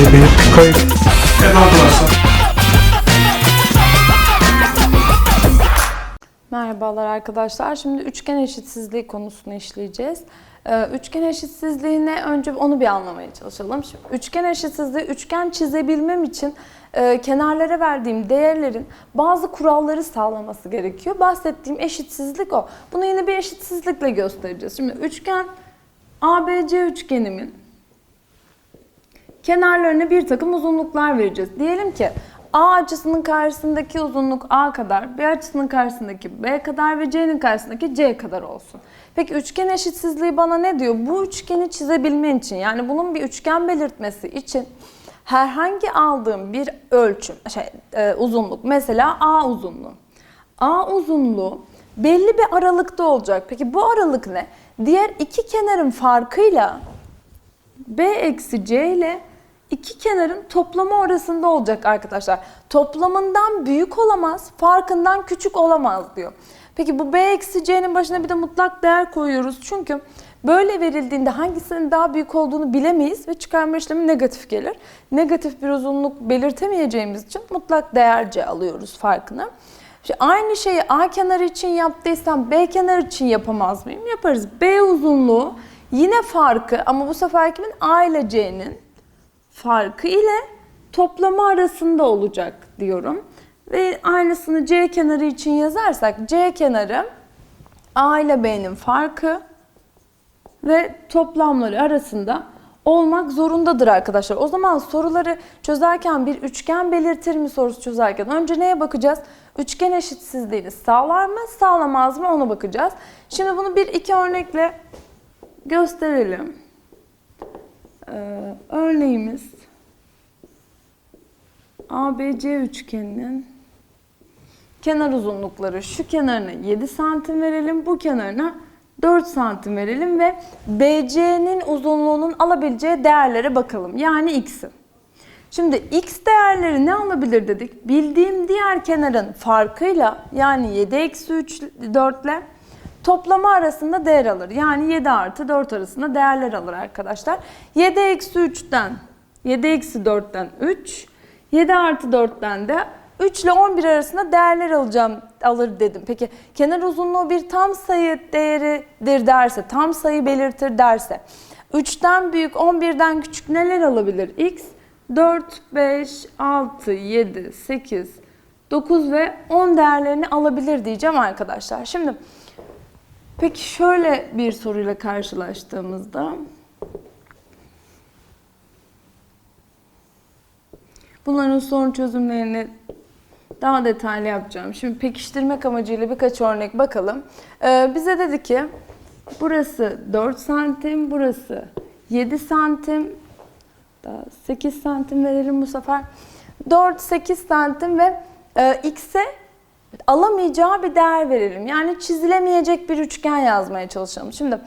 1 kayıt Evet. Merhabalar arkadaşlar. Şimdi üçgen eşitsizliği konusunu işleyeceğiz. Ee, Üçgen eşitsizliğine önce onu bir anlamaya çalışalım. Şimdi üçgen eşitsizliği, üçgen çizebilmem için e, kenarlara verdiğim değerlerin bazı kuralları sağlaması gerekiyor. Bahsettiğim eşitsizlik o. Bunu yine bir eşitsizlikle göstereceğiz. Şimdi üçgen ABC üçgenimin kenarlarına bir takım uzunluklar vereceğiz. Diyelim ki A açısının karşısındaki uzunluk A kadar, B açısının karşısındaki B kadar ve C'nin karşısındaki C kadar olsun. Peki üçgen eşitsizliği bana ne diyor? Bu üçgeni çizebilmen için yani bunun bir üçgen belirtmesi için herhangi aldığım bir ölçüm, şey, e, uzunluk mesela A uzunluğu. A uzunluğu belli bir aralıkta olacak. Peki bu aralık ne? Diğer iki kenarın farkıyla B eksi C ile iki kenarın toplamı arasında olacak arkadaşlar. Toplamından büyük olamaz, farkından küçük olamaz diyor. Peki bu B eksi C'nin başına bir de mutlak değer koyuyoruz. Çünkü böyle verildiğinde hangisinin daha büyük olduğunu bilemeyiz ve çıkarma işlemi negatif gelir. Negatif bir uzunluk belirtemeyeceğimiz için mutlak değerce alıyoruz farkını. İşte aynı şeyi A kenarı için yaptıysam B kenarı için yapamaz mıyım? Yaparız. B uzunluğu yine farkı ama bu sefer kimin? A ile C'nin farkı ile toplamı arasında olacak diyorum. Ve aynısını C kenarı için yazarsak C kenarı A ile B'nin farkı ve toplamları arasında olmak zorundadır arkadaşlar. O zaman soruları çözerken bir üçgen belirtir mi sorusu çözerken önce neye bakacağız? Üçgen eşitsizliğini sağlar mı, sağlamaz mı ona bakacağız. Şimdi bunu bir iki örnekle gösterelim. Ee, örneğimiz ABC üçgeninin kenar uzunlukları şu kenarına 7 santim verelim, bu kenarına 4 santim verelim ve BC'nin uzunluğunun alabileceği değerlere bakalım. Yani x'in. Şimdi x değerleri ne alabilir dedik? Bildiğim diğer kenarın farkıyla yani 7 eksi 3 4 ile toplamı arasında değer alır. Yani 7 artı 4 arasında değerler alır arkadaşlar. 7 eksi 3'ten 7 eksi 4'ten 3, 7 artı 4'ten de 3 ile 11 arasında değerler alacağım alır dedim. Peki kenar uzunluğu bir tam sayı değeridir derse, tam sayı belirtir derse 3'ten büyük 11'den küçük neler alabilir? X 4, 5, 6, 7, 8, 9 ve 10 değerlerini alabilir diyeceğim arkadaşlar. Şimdi peki şöyle bir soruyla karşılaştığımızda Bunların sorun çözümlerini daha detaylı yapacağım. Şimdi pekiştirmek amacıyla birkaç örnek bakalım. Ee, bize dedi ki burası 4 santim, burası 7 santim, daha 8 santim verelim bu sefer. 4, 8 santim ve e, x'e alamayacağı bir değer verelim. Yani çizilemeyecek bir üçgen yazmaya çalışalım. Şimdi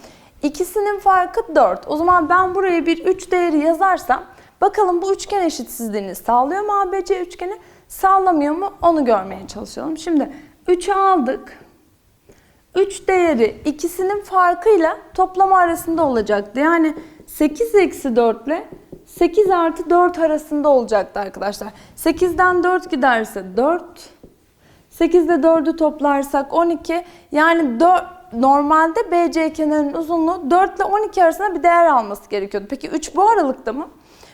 ikisinin farkı 4. O zaman ben buraya bir 3 değeri yazarsam bakalım bu üçgen eşitsizliğini sağlıyor mu ABC üçgeni? Sağlamıyor mu? Onu görmeye çalışalım. Şimdi 3'ü aldık. 3 değeri ikisinin farkıyla toplama arasında olacaktı. Yani 8 eksi 4 ile 8 artı 4 arasında olacaktı arkadaşlar. 8'den 4 giderse 4. 8'de 4'ü toplarsak 12. Yani 4, normalde BC kenarının uzunluğu 4 ile 12 arasında bir değer alması gerekiyordu. Peki 3 bu aralıkta mı?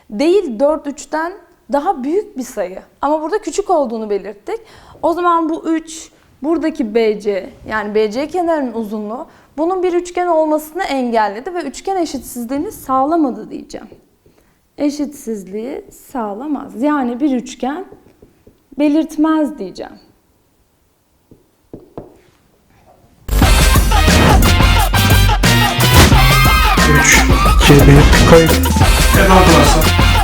Değil 4 3'ten daha büyük bir sayı. Ama burada küçük olduğunu belirttik. O zaman bu 3 buradaki BC yani BC kenarının uzunluğu bunun bir üçgen olmasını engelledi ve üçgen eşitsizliğini sağlamadı diyeceğim. Eşitsizliği sağlamaz. Yani bir üçgen belirtmez diyeceğim. Üç iki bir kayıt Evet arkadaşlar.